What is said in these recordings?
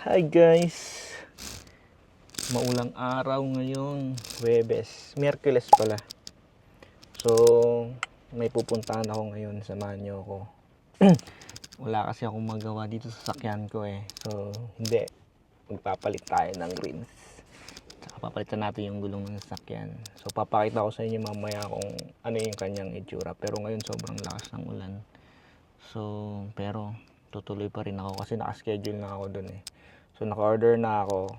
Hi guys! Maulang araw ngayon, Webes. Miyerkules pala. So, may pupuntahan ako ngayon, samahan niyo ako. Wala kasi akong magawa dito sa sakyan ko eh. So, hindi. Magpapalit tayo ng rims. Tsaka papalitan natin yung gulong ng sasakyan. So, papakita ko sa inyo mamaya kung ano yung kanyang itsura. Pero ngayon, sobrang lakas ng ulan. So, pero tutuloy pa rin ako kasi naka-schedule na ako dun eh. So, naka-order na ako.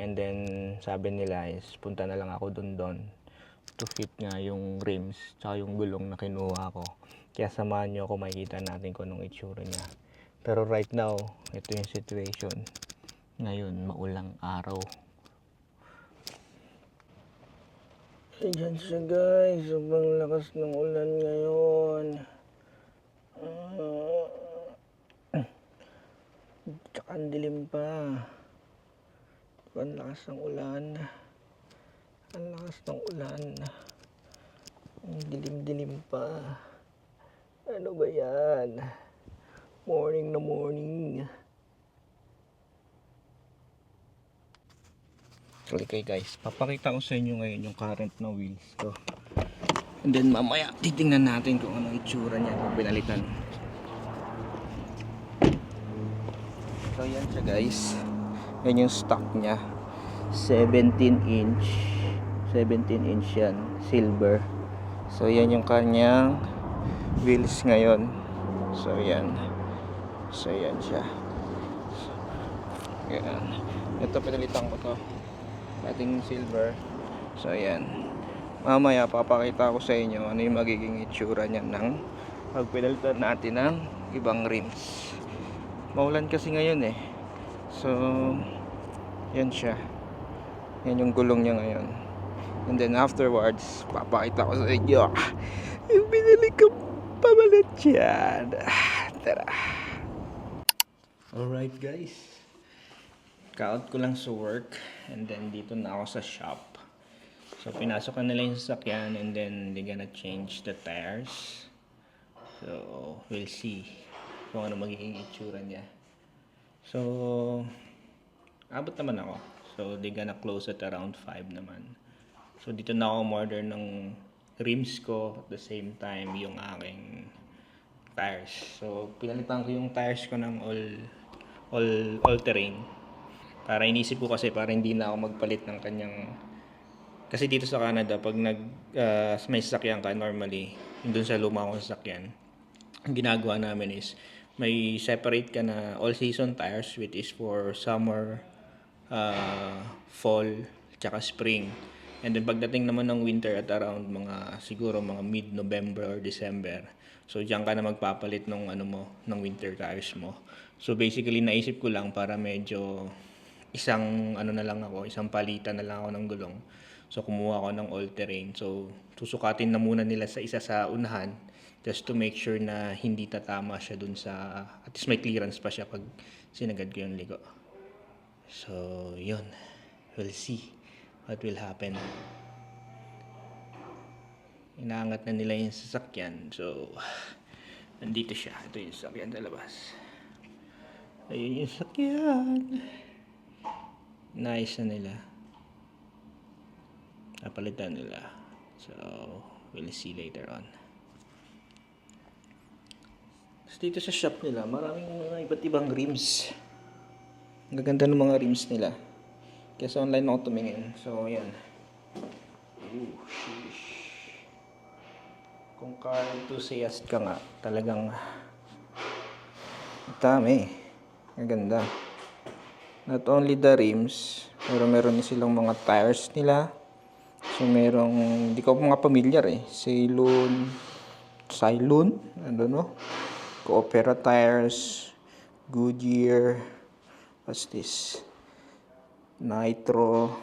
And then, sabi nila is punta na lang ako dun dun to fit nga yung rims tsaka yung gulong na kinuha ko. Kaya samahan nyo ako makikita natin kung anong itsura niya. Pero right now, ito yung situation. Ngayon, maulang araw. Ayan siya guys, sobrang lakas ng ulan ngayon. Tsaka ang dilim pa. Ang lakas ng ulan. Ang lakas ng ulan. Ang dilim-dilim pa. Ano ba yan? Morning na morning. Okay guys, papakita ko sa inyo ngayon yung current na wheels ko. And then mamaya titingnan natin kung anong itsura niya pag pinalitan. So yan siya guys. Yan yung stock niya. 17 inch. 17 inch yan. Silver. So yan yung kanyang wheels ngayon. So yan. So yan siya. Yan. Ito pinalitan ko to. Ating silver. So yan. Mamaya papakita ko sa inyo ano yung magiging itsura niya ng pagpinalitan natin ng ibang rims. Maulan kasi ngayon eh. So, yan siya. Yan yung gulong niya ngayon. And then afterwards, papakita ko sa inyo yung binili kong pamalit yan. Tara. Alright guys. Ka-out ko lang sa work and then dito na ako sa shop. So pinasok ko nila yung sasakyan and then they gonna change the tires. So we'll see kung ano magiging itsura niya. So abot naman ako. So they gonna close at around 5 naman. So dito na ako order ng rims ko at the same time yung aking tires. So pinalitan ko yung tires ko ng all all all terrain. Para inisip ko kasi para hindi na ako magpalit ng kanyang kasi dito sa Canada pag nag ah, may sasakyan ka normally doon sa luma kong sasakyan ang ginagawa namin is may separate ka na all season tires which is for summer uh, fall tsaka spring. And then pagdating naman ng winter at around mga siguro mga mid November or December so diyan ka na magpapalit ng ano mo ng winter tires mo. So basically naisip ko lang para medyo isang ano na lang ako isang palitan na lang ako ng gulong. So kumuha ako ng all terrain. So susukatin na muna nila sa isa sa unahan just to make sure na hindi tatama siya dun sa at least may clearance pa siya pag sinagad ko yung ligo. So yun. We'll see what will happen. Inaangat na nila yung sasakyan. So nandito siya. Ito yung sasakyan sa labas. Ayun yung sasakyan. Nice na nila. Napalitan nila. So we'll see later on Tapos dito sa shop nila maraming mga iba't ibang rims ang gaganda ng mga rims nila kaya sa online ako tumingin so yan Ooh, sheesh. kung car enthusiast ka nga talagang dami ang ganda not only the rims, pero meron silang mga tires nila. So merong, hindi ko mga pamilyar eh. Ceylon, Cylon, ano no? Coopera tires, Goodyear, what's this? Nitro,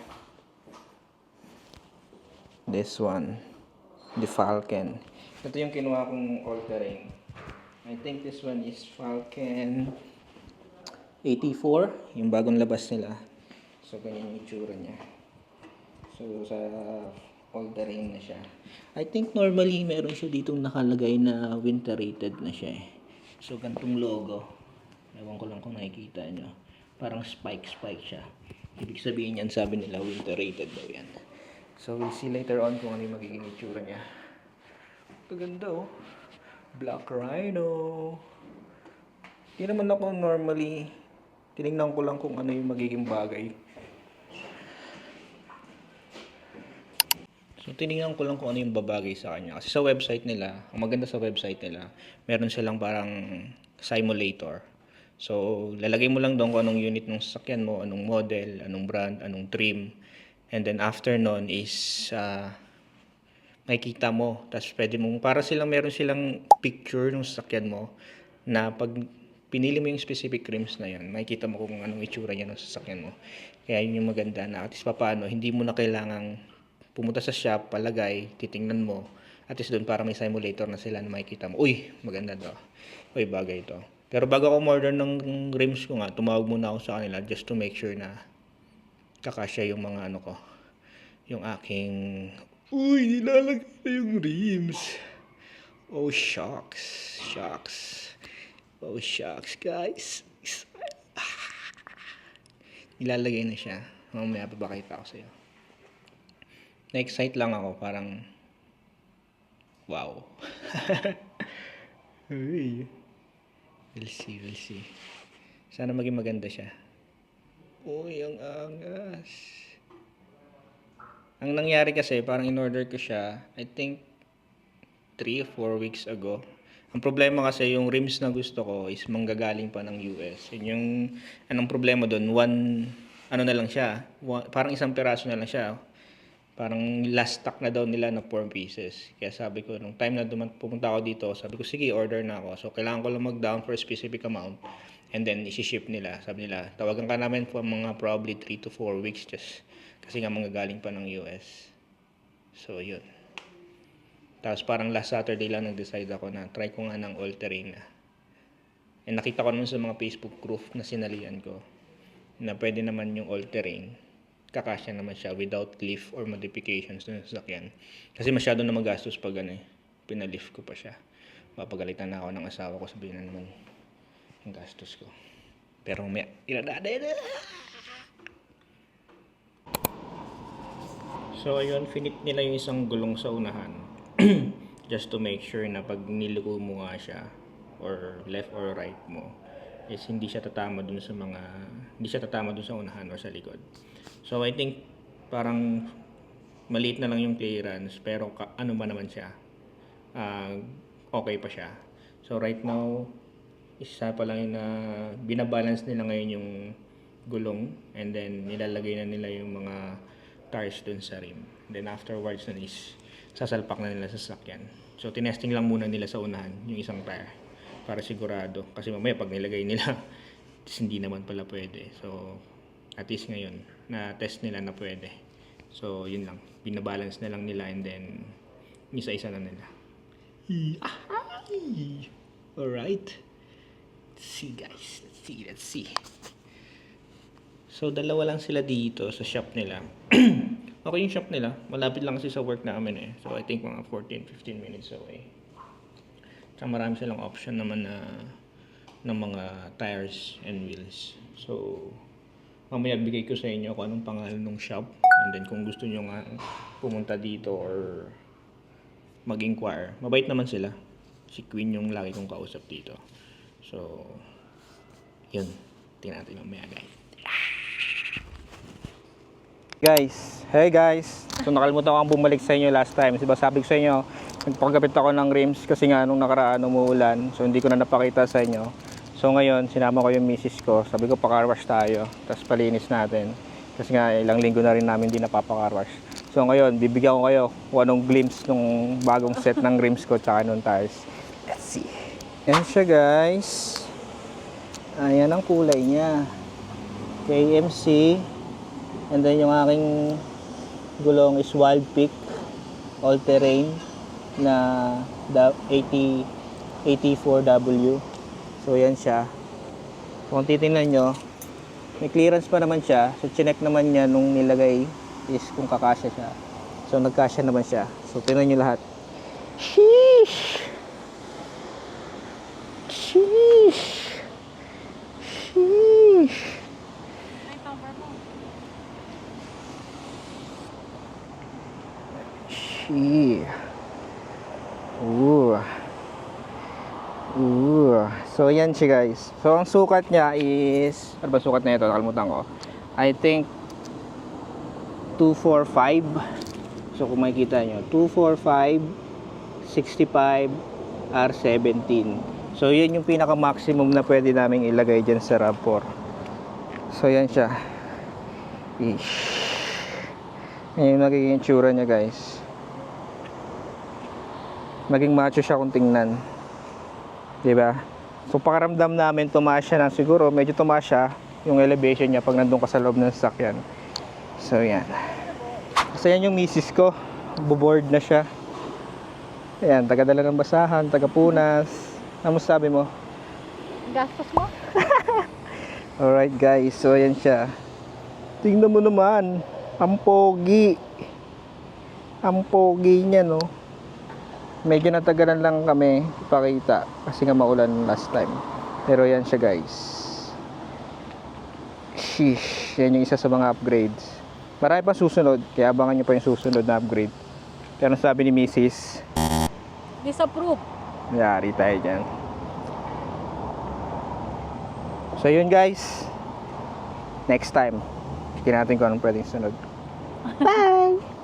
this one, the Falcon. Ito yung kinuha kong all-terrain. I think this one is Falcon 84, yung bagong labas nila. So, ganyan yung itsura niya. So, sa all terrain na siya. I think normally meron siya ditong nakalagay na winter rated na siya eh. So, gantong logo. Ewan ko lang kung nakikita nyo. Parang spike-spike siya. Ibig sabihin yan, sabi nila, winter rated daw yan. So, we'll see later on kung ano yung magiging itsura niya. Paganda oh. Black Rhino. Di naman ako normally, tinignan ko lang kung ano yung magiging bagay. So, tinignan ko lang kung ano yung babagay sa kanya. Kasi sa website nila, ang maganda sa website nila, meron silang parang simulator. So, lalagay mo lang doon kung anong unit ng sasakyan mo, anong model, anong brand, anong trim. And then after nun is, ah, makikita mo. Tapos pwede mong, para silang meron silang picture ng sasakyan mo na pag pinili mo yung specific rims na yun, makikita mo kung anong itsura niya ng sasakyan mo. Kaya yun yung maganda na at least paano, hindi mo na kailangang pumunta sa shop, palagay, titingnan mo. At least doon para may simulator na sila na makikita mo. Uy, maganda to. Uy, bagay to. Pero bago ako order ng rims ko nga, tumawag muna ako sa kanila just to make sure na kakasya yung mga ano ko. Yung aking... Uy, nilalagay na yung rims. Oh, shucks. Shucks. Oh, shucks, guys. Nilalagay na siya. Mamaya papakita ko sa'yo. Na-excite lang ako. Parang... Wow. Uy. We'll see, we'll see. Sana maging maganda siya. Uy, ang angas. Ang nangyari kasi, parang in-order ko siya, I think, 3 or 4 weeks ago. Ang problema kasi, yung rims na gusto ko is manggagaling pa ng US. Yun yung, anong problema doon, one, ano na lang siya, one, parang isang peraso na lang siya. Parang last stock na daw nila na 4 pieces. Kaya sabi ko, nung time na duman, pumunta ako dito, sabi ko, sige, order na ako. So, kailangan ko lang mag-down for a specific amount. And then, isi-ship nila. Sabi nila, tawagan ka namin for mga probably 3 to 4 weeks just kasi nga manggagaling pa ng US. So, yun. Tapos parang last Saturday lang nag-decide ako na try ko nga ng all-terrain na. And nakita ko naman sa mga Facebook group na sinalian ko na pwede naman yung all-terrain. Kakasya naman siya without lift or modifications dun sa sasakyan. Kasi masyado na magastos pag ano eh. Pinalift ko pa siya. Papagalitan na ako ng asawa ko. Sabihin na naman yung gastos ko. Pero may iladada na. So ayun, finit nila yung isang gulong sa unahan. Just to make sure na pag niluko mo nga siya or left or right mo is hindi siya tatama dun sa mga hindi siya tatama dun sa unahan or sa likod. So I think parang maliit na lang yung clearance pero ka, ano ba naman siya? Ah, okay pa siya. So right now isa pa lang yung na binabalance nila ngayon yung gulong and then nilalagay na nila yung mga tires dun sa rim. Then afterwards na is sasalpak na nila sa sasakyan. So tinesting lang muna nila sa unahan yung isang tire para sigurado. Kasi mamaya pag nilagay nila hindi naman pala pwede. So at least ngayon na test nila na pwede. So yun lang. Binabalance na lang nila and then isa-isa na nila. Ahay! Alright. Let's see guys. Let's see. Let's see. So, dalawa lang sila dito sa shop nila. okay yung shop nila. Malapit lang kasi sa work namin eh. So, I think mga 14-15 minutes away. Tsaka marami silang option naman na ng mga tires and wheels. So, mamaya bigay ko sa inyo kung anong pangalan ng shop. And then kung gusto nyo nga pumunta dito or mag-inquire. Mabait naman sila. Si Queen yung lagi kong kausap dito. So, yun. Tingnan natin mamaya guys. Guys, hey guys. So nakalimutan ko ang bumalik sa inyo last time. Diba sabi ko sa inyo, nagpagkapit ako ng rims kasi nga nung nakaraan umuulan. So hindi ko na napakita sa inyo. So ngayon, sinama ko yung misis ko. Sabi ko pakarwash tayo. Tapos palinis natin. Kasi nga ilang linggo na rin namin hindi napapakarwash. So ngayon, bibigyan ko kayo kung anong glimpse nung bagong set ng rims ko tsaka nung tires. Let's see. Yan siya guys. Ayan ang kulay niya. KMC. And then yung aking gulong is Wild Peak all terrain na da- 80 84W. So yan siya. Kung titingnan nyo, may clearance pa naman siya. So chinek naman niya nung nilagay is kung kakasya siya. So nagkasya naman siya. So tingnan nyo lahat. Sheesh! She. Ooh. Ooh. Siya guys. So, ang sukat niya is... Ano ba sukat na ito? Nakalimutan ko. I think 245. So, kung makikita nyo. 245, 65, R17. So, yan yung pinaka-maximum na pwede naming ilagay dyan sa RAV4. So, yan siya. Ish. Yan yung magiging tsura niya guys. Maging macho siya kung tingnan. 'Di ba? So pakaramdam namin tumaas siya ng siguro, medyo tumaas siya yung elevation niya pag nandun ka sa loob ng sasakyan. So yan. So yan yung misis ko. Buboard na siya. Ayan, taga-dala ng basahan, taga-punas. Ano sabi mo? Gastos mo? Alright guys, so ayan siya. Tingnan mo naman, ang pogi. Ang pogi niya no. Medyo natagalan lang kami ipakita kasi nga maulan last time. Pero yan siya guys. Sheesh, yan yung isa sa mga upgrades. Marami pa susunod, kaya abangan nyo pa yung susunod na upgrade. Ano sabi ni Mrs. Disapprove. Yari tayo dyan. So yun guys. Next time. Tingnan natin kung anong pwedeng sunod. Bye!